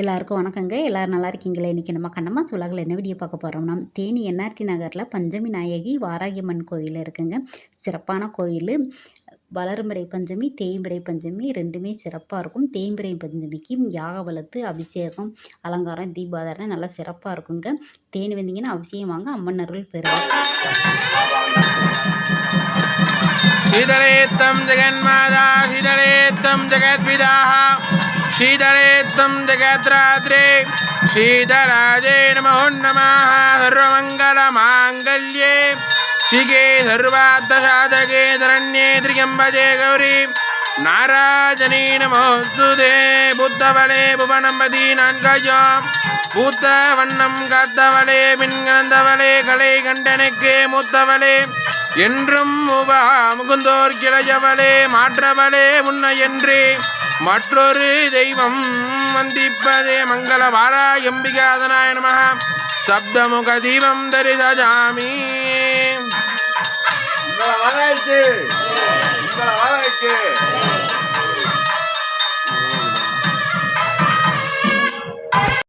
எல்லாருக்கும் வணக்கங்க. எல்லோரும் நல்லா இருக்கீங்களா? இன்றைக்கி நம்ம கண்ணமாஸ் உலகில் என்ன வீடியோ பார்க்க போகிறோம்னா தேனி என்ஆர்டி நகரில் பஞ்சமி நாயகி வாராகியம்மன் கோயில் இருக்குங்க. சிறப்பான கோயில். வளர்முறை பஞ்சமி தேய்முறை பஞ்சமி ரெண்டுமே சிறப்பாக இருக்கும். தேய்முறை பஞ்சமிக்கு யாக வளர்த்து அபிஷேகம் அலங்காரம் தீபாதாரணம் நல்லா சிறப்பாக இருக்குங்க. தேனி வந்தீங்கன்னா அவசியம் வாங்க அம்மன் அருள் பெறும் श्रीधरेत्तं जगद्विदाः श्रीधरेत्तं जगद्रात्रे श्रीधराजे नमो नमः सर्वमङ्गलमाङ्गल्ये शिगे सर्वार्थसाधके धरण्ये त्र्यम्बजे गौरी நாராஜனே நமோஸ்துதே புத்தவளே புவனம்பதி நான்காயோ பூத்த வண்ணம் காத்தவளே பின்கலந்தவளே கலை கண்டனுக்கு மூத்தவளே என்றும் உபா முகுந்தோர் கிளையவளே மாற்றவளே உன்னை என்று மற்றொரு தெய்வம் வந்திப்பதே மங்கள வாரா எம்பிகாதனாய நம சப்தமுக தீபம் தரிசாமி உங்களை வரவேற்று உங்களை வரவேற்று